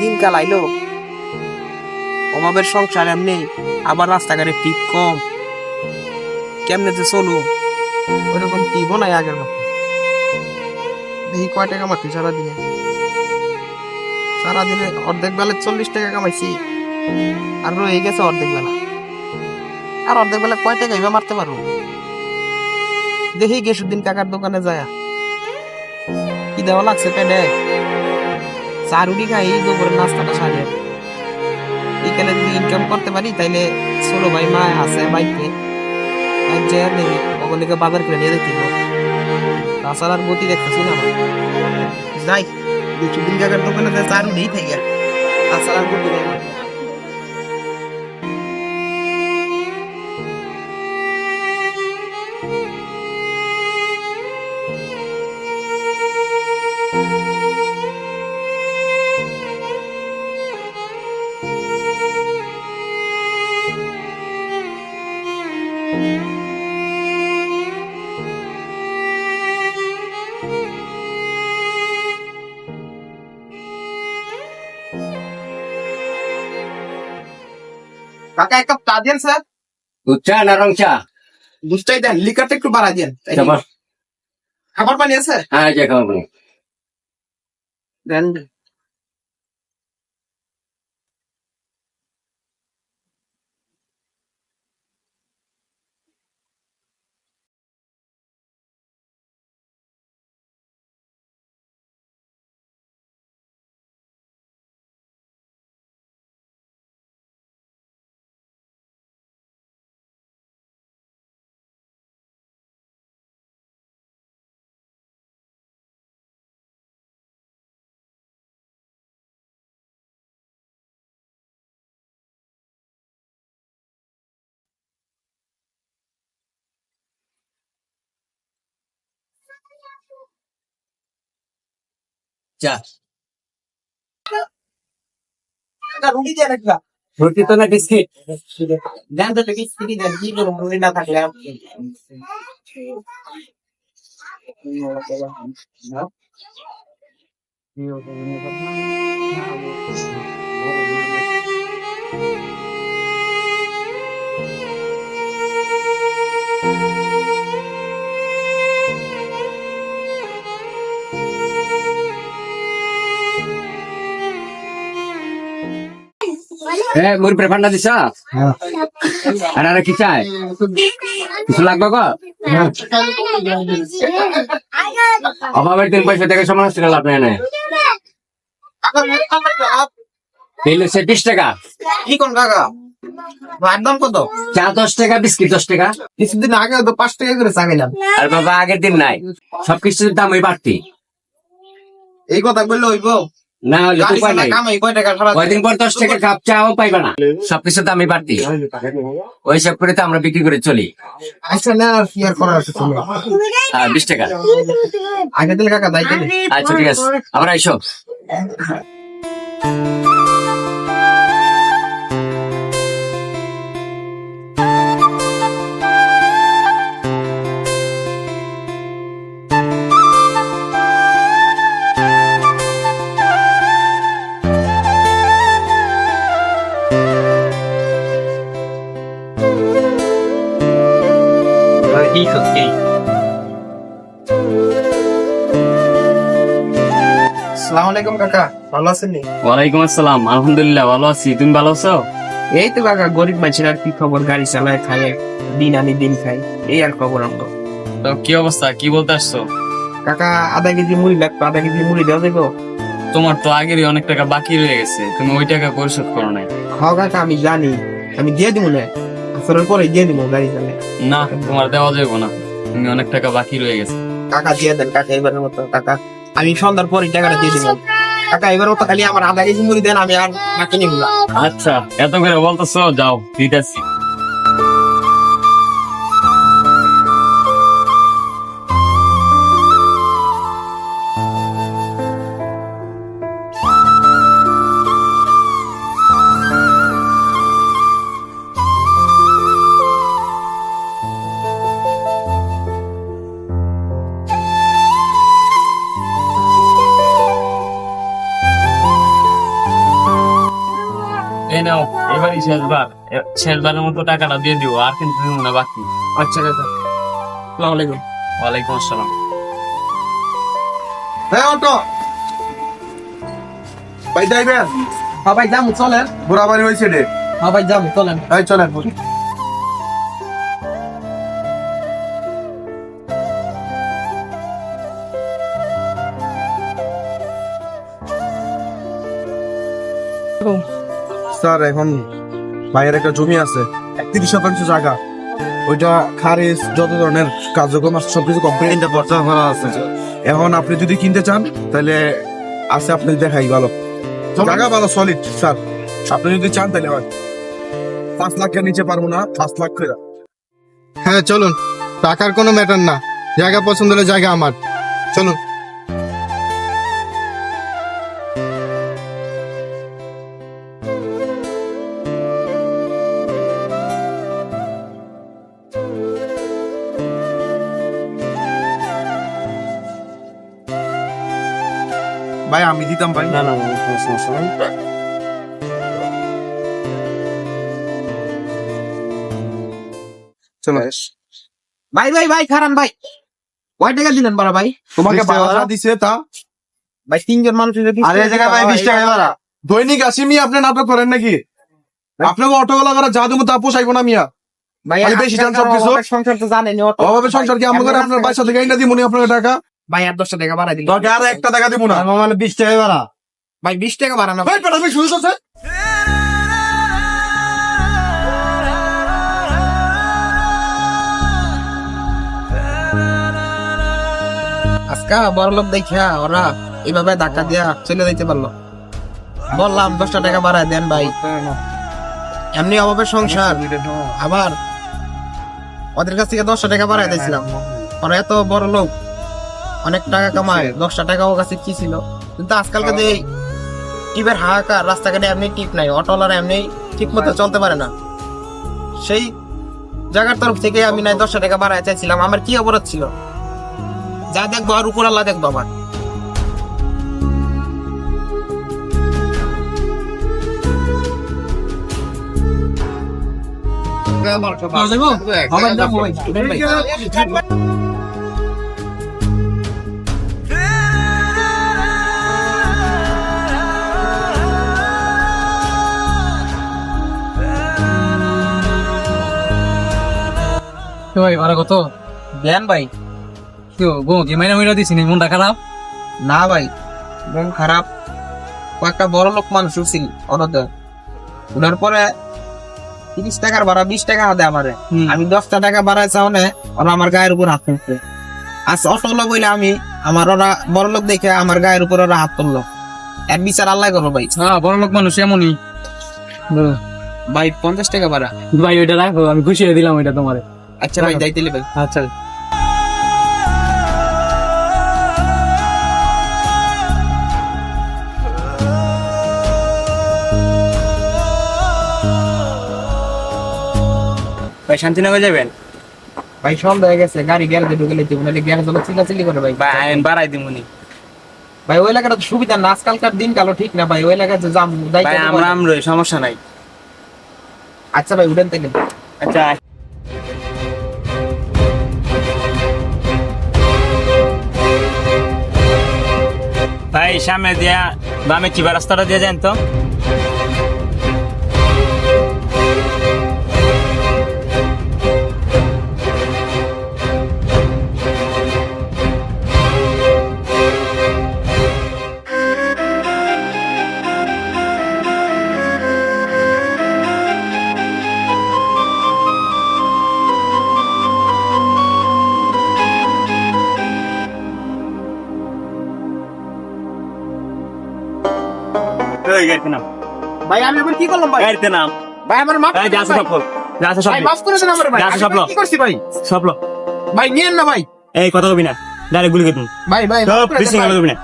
দিনকাল আইলো। অভাবের সংসার এমনি, আবার রাস্তাঘাটে টিপ কম। কেমনে যে চলো ওইরকম টিপও নাই আগের মতো। দেখি কয় টাকা মারছি সারাদিনে? সারাদিনে অর্ধেক বেলা চল্লিশ টাকা কামাইছি, আর রয়ে গেছে অর্ধেক বেলা। আর অর্ধেক বেলা কয় টাকা এবার মারতে পারব? দেখি গেসুদ্দিন কাকার দোকানে যায়। কি দেওয়া লাগছে পেটে চা রুটি খাই দুপুরের নাস্তাটা সারে বিকেলে যদি ইনকাম করতে পারি, তাইলে ষোলো ভাই মা আছে বাইকে বাইক যায় নেই ওগুলিকে বাজার করে নিয়ে হবে। তাছাড়া আর গতি দেখতেছি না যাই যাই দিন জায়গার দোকানে চা রুটি থেকে, তাছাড়া আর গতি কাকা এক কাপ চা দেন স্যার। দুধ চা না রং চা? দুধটাই দেন লিকারটা একটু বাড়া দেন। খাবার? পানি আছে হ্যাঁ যে খাব বলি দেন। রুটি দেন একটা রুটি তো না বিস্কিট দেন তো দেখি সিটি দেন কি করব রুটি না থাকলে আর এ মুড়ি পরে ঠান্ডা দিছ? আর আর কি চাই? কিছু লাগবে গো? অভাবের দিন পয়সা থেকে সমস্ত লাভ নেই তেল বিশ টাকা। কি কোন কাকা? দাম কত? চা দশ টাকা বিস্কিট দশ টাকা। কিছুদিন আগে তো পাঁচ টাকা করে চা খেলাম আর বাবা আগের দিন নাই। সবকিছুর দাম ওই বাড়তি। এই কথা বললে হইব। না হলে উপায় নাই। কয়দিন পর দশ টাকা কাপ চাও পাইবা না। সবকিছুর দামই বাড়তি ওই সব করে তো আমরা বিক্রি করে চলি। আচ্ছা বিশ টাকা। আগে দিলে কাকা আচ্ছা ঠিক আছে। আমরা আইসো। আলাইকুম কাকা ভালো আছেন ওয়ালাইকুম আসসালাম আলহামদুলিল্লাহ ভালো আছি। তুমি ভালো আছো? এই তো কাকা গরিব মানুষের আর কি খবর? গাড়ি চালায় খায় দিন আনি দিন খাই এই আর খবর আমরা। তো কি অবস্থা? কি বলতে আসছো? কাকা আধা কেজি মুড়ি লাগতো আধা কেজি মুড়ি দেওয়া যাব? তোমার তো আগেরই অনেক টাকা বাকি রয়ে গেছে তুমি ওই টাকা পরিশোধ করো নাই। হ কাকা আমি জানি আমি দিয়ে দিব না আসরের পরে দিয়ে দিব গাড়ি চালায়। না তোমার দেওয়া যাবে না তুমি অনেক টাকা বাকি রয়ে গেছে। কাকা দিয়ে দেন কাকা এবারের মতো কাকা। আমি সন্ধ্যার পরে টাকাটা দিয়ে কাকা, এবার ওটা খালি আমার আধা কেজি মুড়ি দেন, আমি আর নাকি নিব আচ্ছা এত করে বলতেছো, যাও, দিতেছি। এই নাও এবারই শেষবার শেষবারের মতো টাকাটা দিয়ে দিও আর কিন্তু দিব না বাকি। আচ্ছা কাকা আসসালামু আলাইকুম। ওয়ালাইকুম আসসালাম। হ্যাঁ অটো। ভাই যাইবেন হ্যাঁ ভাই যাব চলেন। বুড়াবাড়ি হয়েছে রে। হ্যাঁ ভাই যাব চলেন। হ্যাঁ চলেন স্যার এখন ভাইয়ের একটা জমি আছে একত্রিশ শতাংশ জায়গা। ওইটা খারিজ যত ধরনের কার্যক্রম আছে সবকিছু কোম্পানিতে পর্চা করা আছে। এখন আপনি যদি কিনতে চান তাহলে আছে আপনি দেখাই ভালো। জায়গা ভালো সলিড স্যার। আপনি যদি চান তাহলে হয়। পাঁচ লাখের নিচে পারব না পাঁচ লাখ করে। হ্যাঁ চলুন। টাকার কোনো ম্যাটার না। জায়গা পছন্দ হলে জায়গা আমার। চলুন। দিতাম ভাই না না না কোনো সমস্যা নেই চলো ভাই ভাই ভাই খারান ভাই কয় টাকা দিলেন বাড়া ভাই তোমাকে বিশ টাকা ভাড়া ভাড়া? দিছে তা ভাই তিনজন মানুষ আরে এই জায়গায় ভাই বিশ টাকা ভাড়া। দৈনিক আসি মিয়া আপনি নাটক করেন নাকি? আপনাকে অটোওয়ালা করে যা দেবো তা পোষাইবো না মিয়া। ভাই খালি বেশি জান সবকিছু? আজকালকার সংসার তো জানেনি অত অভাবে সংসার কি আমরা করে আপনার বাসা থেকে আইনা দিব আপনাকে টাকা? ভাই আর দশটা টাকা বাড়াই দিল তোকে আর একটা টাকা দিব না। মানে বিশ টাকা বাড়া। ভাই বিশ টাকা বাড়ানো। ভাই পেটা করছে আজকা বড় লোক দেখা ওরা এইভাবে ধাক্কা দিয়া চলে যাইতে পারল। বললাম দশটা টাকা বাড়ায় দেন ভাই। এমনি অভাবে সংসার। আবার ওদের কাছ থেকে দশটা টাকা বাড়াই দিয়েছিলাম। ওরা এত বড় লোক অনেক টাকা কামায় দশটা টাকা ওর কাছে কি ছিল? কিন্তু আজকালকে যে এই টিপের হাহাকার রাস্তাঘাটে এমনি টিপ নাই অটোলার এমনি ঠিক মতো চলতে পারে না। সেই জায়গার তরফ থেকে আমি নাই দশটা টাকা বাড়াই চাইছিলাম আমার কি অপরাধ ছিল? যা দেখব আর উপর আল্লাহ দেখব আমার ভাই ভাড়া কত? দেন ভাই। কেউ বউ কি মাইনা মাইনা দিছি মনটা খারাপ? না ভাই মন খারাপ। কয়েকটা বড় লোক মানুষ অনতে পরে তিরিশ টাকার ভাড়া বিশ টাকা হাতে আমারে। আমি দশটা টাকা বাড়াই চাও না ওরা আমার গায়ের উপর হাত তুলছে। আজ অটো লোক বইলে আমি আমার ওরা বড় লোক দেখে আমার গায়ের উপর ওরা হাত তুললো। এর বিচার আল্লাহ করো ভাই। হ্যাঁ বড় লোক মানুষ এমনই। ভাই পঞ্চাশ টাকা ভাড়া। ভাই ওইটা রাখো আমি খুশি হয়ে দিলাম ওইটা তোমারে। আচ্ছা ভাই যাইতে ভাই। আচ্ছা ভাই শান্তিনগর যাবেন? ভাই সন্ধ্যা হয়ে গেছে গাড়ি গ্যারেজে ঢুকে লেতে নাহলে গ্যারেজ হলো চিল্লাচিল্লি করে ভাই। ভাই আইন বাড়াই দিমুনি ভাই ওই এলাকাটা তো সুবিধা না আজকালকার দিন কালো ঠিক না ভাই ওই এলাকায় যে জাম ভাই আমরা আমরই সমস্যা নাই। আচ্ছা ভাই উঠেন তাইলে। আচ্ছা ভাই সামনে দিয়া বামে কিবা রাস্তাটা দিয়ে যান তো? গাড়িতে নাম ভাই আমি আবার কি করলাম ভাই? গাড়িতে নাম। ভাই আমার মাফ ভাই করে যা দেন আছে ভাই। সব যা সব ভাই মাফ করে দেন আমার ভাই। যা সব কি করছি ভাই? সব লো ভাই নিয়েন না ভাই। এই কথা কবি না। ডাইরেক্ট গুলি ভাই ভাই ভাই। কবি না।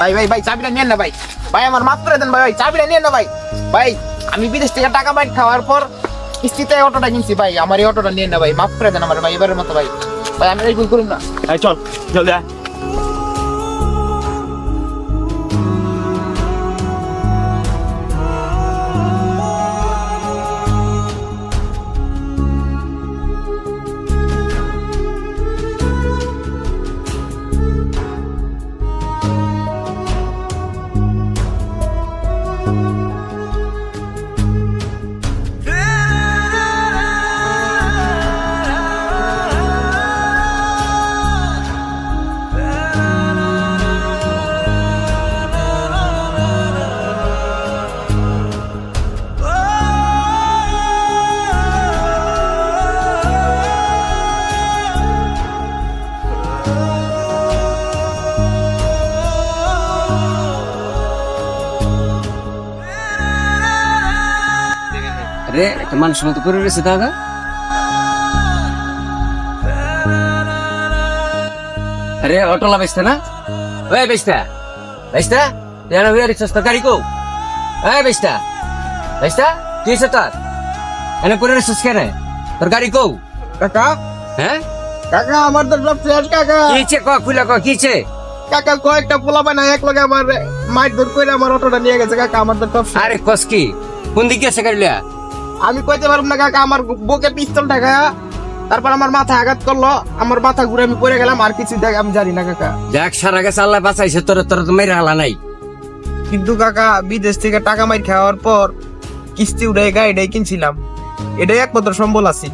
ভাই ভাই ভাই চাবিটা নিয়েন না ভাই। ভাই, আমার মাফ করে দেন ভাই ভাই চাবিটা নিয়ে না ভাই। ভাই, আমি বিদেশ থেকে টাকা বাইক খাওয়ার পর কিস্তিতে অটোটা কিনছি ভাই, আমার এই অটোটা নিয়ে না ভাই, মাফ করে দেন আমার ভাই, এবারের মতো ভাই। ভাই, আমি এই ভুল করুন না। চল চল আয় আরে একটা মানুষের মতো করে রয়েছে দাদা। আরে অটোলা বেচতে না? ওই বেচতা। বেচতা? তুই হয়ে রিক্সাস তোর গাড়ি কো। এই বেচতা। বেচতা? কি হয়েছে তোর? এনে করে রিক্সাস কেন? তোর গাড়ি কো। কাকা। হ্যাঁ? কাকা আমার তো সব শেষ কাকা। কি হয়েছে ক? খুলে ক কি হয়েছে? কাকা কয়েকটা পোলা বানা এক লগে আমার মাইট দূর করে আমার অটোটা নিয়ে গেছে কাকা আমার তো সব আরে কস কি? কোন দিকে আছে গাড়ি লিয়া? আমি কইতে পারব না কাকা আমার বুকে পিস্তল টাকা তারপর আমার মাথা আঘাত করল আমার মাথা ঘুরে আমি পড়ে গেলাম আর কিছু দেখ আমি জানি না কাকা। দেখ সারা গেছে আল্লাহ বাঁচাইছে তোর তোর তো মেরে হালা নাই। কিন্তু কাকা বিদেশ থেকে টাকা মাইর খাওয়ার পর কিস্তি উঠে গাড়িটাই কিনছিলাম। এটাই একমাত্র সম্বল আছে।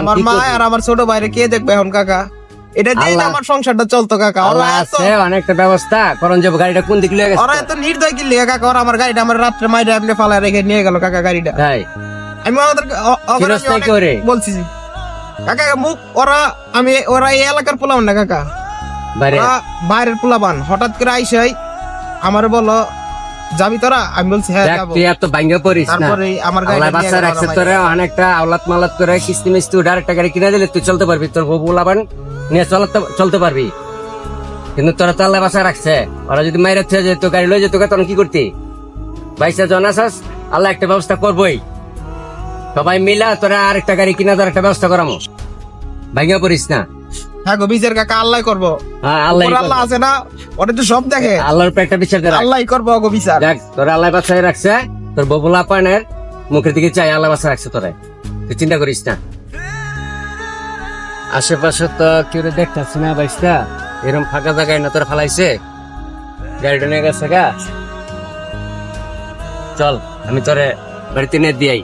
আমার মা আর আমার ছোট ভাইরে কে দেখবে এখন কাকা? এটা দিয়ে আমার সংসারটা চলতো কাকা। ওরা আছে অনেকটা ব্যবস্থা। করণ যে গাড়িটা কোন দিকে লিয়ে ওরা গেছে এত নির্দয় কিনলে কাকা? ওরা আমার গাড়িটা আমার রাত্রে মাইরে এমনি ফালা রেখে নিয়ে গেল কাকা গাড়িটা। তাই? আমি ওদের করে? বলছি কাকা মুখ ওরা আমি ওরা এই এলাকার পোলাম না কাকা। বাইরে? ওরা বাইরের পোলাবান। হঠাৎ করে আইসাই আমার বলো যাবি তোরা? আমি বলছি হ্যাঁ যাব। তুই এত ভাঙ্গে পড়িস না। তারপরে আমার নিয়ে বাচ্চা রাখছে তোরা অনেকটা আওলাত মালাত করে কিস্তি মিস্তি উঠার একটা গাড়ি কিনে দিলে তুই চলতে পারবি। তোর বউ লাবান নিয়ে চলতে চলতে পারবি। কিন্তু তোরা তো আল্লাহ বাচ্চা রাখছে। ওরা যদি মাইরে থেকে যেত গাড়ি লয়ে যেত তখন কি করতি? বাইসা জন আসাস আল্লাহ একটা ব্যবস্থা করবই। সবাই মিলা তোরা আরেকটা গাড়ি কিনা দেওয়ার একটা ব্যবস্থা করামো। ভাঙ্গে পড়িস না। হ্যাঁ গো বিচার কাকা আল্লাহ করব। হ্যাঁ আল্লাহ আল্লাহ আছে না ওটা তো সব দেখে। আল্লাহর উপর একটা বিচার আল্লাহ করব গো বিচার। দেখ তোর আল্লাহ বাচ্চায় রাখছে তোর ববুলা পানের মুখের দিকে চাই আল্লাহ বাচ্চা রাখছে তোরে। তুই চিন্তা করিস না। আশেপাশে তো কেউ দেখতেছে না বাইসটা। এরকম ফাঁকা জায়গায় না তোর ফালাইছে? গাড়িটা নিয়ে গেছে গা। চল, আমি তোরে বাড়িতে নিয়ে দিয়াই।